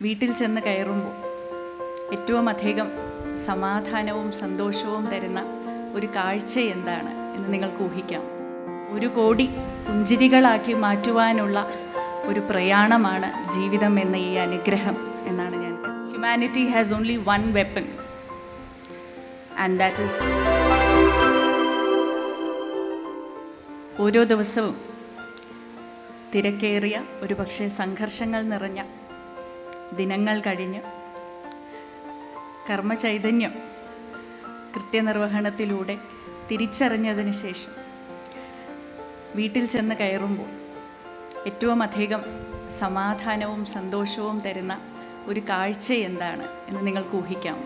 വീട്ടിൽ ചെന്ന് കയറുമ്പോൾ ഏറ്റവും അധികം സമാധാനവും സന്തോഷവും തരുന്ന ഒരു കാഴ്ച എന്താണ് എന്ന് നിങ്ങൾക്ക് ഊഹിക്കാം. ഒരു കോടി പുഞ്ചിരികളാക്കി മാറ്റുവാനുള്ള ഒരു പ്രയാണമാണ് ജീവിതം എന്ന ഈ അനുഗ്രഹം എന്നാണ് ഞാൻ humanity has only one weapon and that is ഓരോ ദിവസവും തിരക്കേറിയ ഒരു പക്ഷേ സംഘർഷങ്ങൾ നിറഞ്ഞ ദിനങ്ങൾ കഴിഞ്ഞ്. കർമ്മചൈതന്യം കൃത്യനിർവഹണത്തിലൂടെ തിരിച്ചറിഞ്ഞതിന് ശേഷം വീട്ടിൽ ചെന്ന് കയറുമ്പോൾ ഏറ്റവും അധികം സമാധാനവും സന്തോഷവും തരുന്ന ഒരു കാഴ്ച എന്താണ് എന്ന് നിങ്ങൾക്ക് ഊഹിക്കാമോ?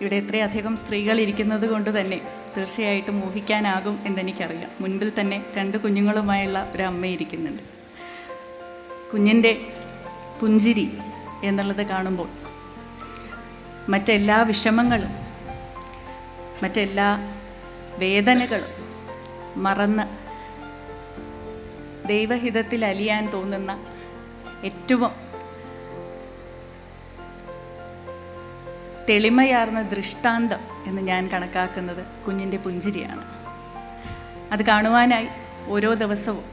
ഇവിടെ ഇത്രയധികം സ്ത്രീകൾ ഇരിക്കുന്നത് കൊണ്ട് തന്നെ തീർച്ചയായിട്ടും ഊഹിക്കാനാകും എന്നെനിക്കറിയാം. മുൻപിൽ തന്നെ രണ്ട് കുഞ്ഞുങ്ങളുമായുള്ള ഒരു അമ്മ ഇരിക്കുന്നുണ്ട്. കുഞ്ഞിന്റെ പുഞ്ചിരി എന്നുള്ളത് കാണുമ്പോൾ മറ്റെല്ലാ വിഷമങ്ങളും മറ്റെല്ലാ വേദനകളും മറന്ന് ദൈവഹിതത്തിൽ അലിയാൻ തോന്നുന്ന ഏറ്റവും തെളിമയാർന്ന ദൃഷ്ടാന്തം എന്ന് ഞാൻ കണക്കാക്കുന്നത് കുഞ്ഞിന്റെ പുഞ്ചിരിയാണ്. അത് കാണുവാനായി ഓരോ ദിവസവും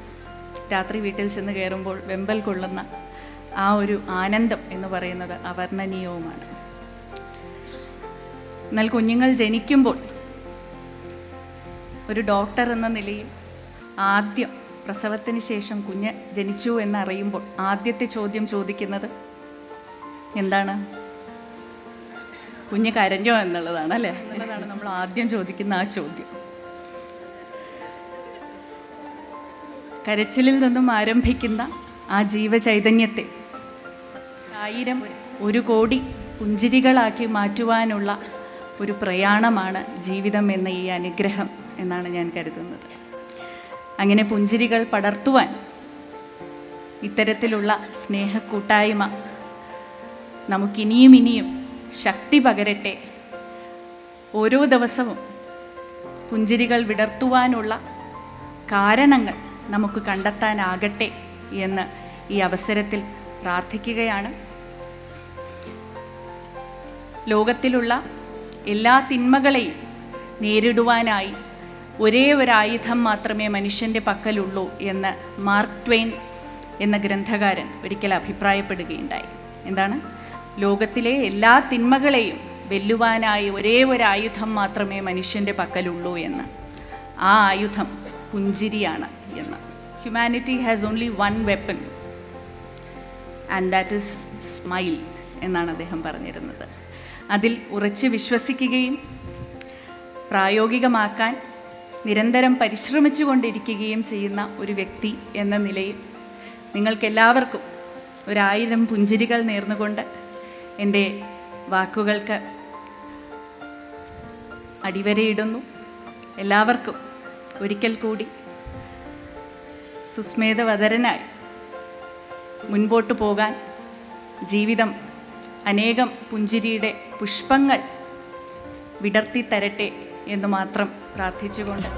രാത്രി വീട്ടിൽ ചെന്ന് കയറുമ്പോൾ വെമ്പൽ കൊള്ളുന്ന ആ ഒരു ആനന്ദം എന്ന് പറയുന്നത് അവർണനീയവുമാണ്. എന്നാൽ കുഞ്ഞുങ്ങൾ ജനിക്കുമ്പോൾ ഒരു ഡോക്ടർ എന്ന നിലയിൽ ആദ്യം പ്രസവത്തിന് ശേഷം കുഞ്ഞ് ജനിച്ചു എന്നറിയുമ്പോൾ ആദ്യത്തെ ചോദ്യം ചോദിക്കുന്നത് എന്താണ്? കുഞ്ഞ് കരഞ്ഞോ എന്നുള്ളതാണ് അല്ലേ? എന്നുള്ളതാണ് നമ്മൾ ആദ്യം ചോദിക്കുന്ന ആ ചോദ്യം. കരച്ചിലിൽ നിന്നും ആരംഭിക്കുന്ന ആ ജീവചൈതന്യത്തെ ആയിരം ഒരു കോടി പുഞ്ചിരികളാക്കി മാറ്റുവാനുള്ള ഒരു പ്രയാണമാണ് ജീവിതം എന്ന ഈ അനുഗ്രഹം എന്നാണ് ഞാൻ കരുതുന്നത്. അങ്ങനെ പുഞ്ചിരികൾ പടർത്തുവാൻ ഇത്തരത്തിലുള്ള സ്നേഹക്കൂട്ടായ്മ നമുക്കിനിയും ഇനിയും ശക്തി പകരട്ടെ. ഓരോ ദിവസവും പുഞ്ചിരികൾ വിടർത്തുവാനുള്ള കാരണങ്ങൾ നമുക്ക് കണ്ടെത്താനാകട്ടെ എന്ന് ഈ അവസരത്തിൽ പ്രാർത്ഥിക്കുകയാണ്. ലോകത്തിലുള്ള എല്ലാ തിന്മകളെയും നേരിടുവാനായി ഒരേ ഒരു ആയുധം മാത്രമേ മനുഷ്യന്റെ പക്കലുള്ളൂ എന്ന് മാർക്ക് ട്വെയിൻ എന്ന ഗ്രന്ഥകാരൻ ഒരിക്കൽ അഭിപ്രായപ്പെടുകയുണ്ടായി. എന്താണ്? ലോകത്തിലെ എല്ലാ തിന്മകളെയും വെല്ലുവാനായി ഒരേ ഒരു ആയുധം മാത്രമേ മനുഷ്യന്റെ പക്കലുള്ളൂ എന്ന്. ആ ആയുധം പുഞ്ചിരിയാണ് എന്ന്. Humanity has only one weapon and that is smile എന്നാണ് അദ്ദേഹം പറഞ്ഞിരുന്നത്. അതിൽ ഉറച്ച് വിശ്വസിക്കുകയും പ്രായോഗികമാക്കാൻ നിരന്തരം പരിശ്രമിച്ചു കൊണ്ടിരിക്കുകയും ചെയ്യുന്ന ഒരു വ്യക്തി എന്ന നിലയിൽ നിങ്ങൾക്കെല്ലാവർക്കും ഒരായിരം പുഞ്ചിരികൾ നേർന്നുകൊണ്ട് എന്റെ വാക്കുകൾക്ക് അടിവരയിടുന്നു. എല്ലാവർക്കും ഒരിക്കൽ കൂടി സുസ്മേധവതരനായി മുൻപോട്ട് പോകാൻ ജീവിതം അനേകം പുഞ്ചിരിയുടെ പുഷ്പങ്ങൾ വിടർത്തി തരട്ടെ എന്ന് മാത്രം പ്രാർത്ഥിച്ചുകൊണ്ട്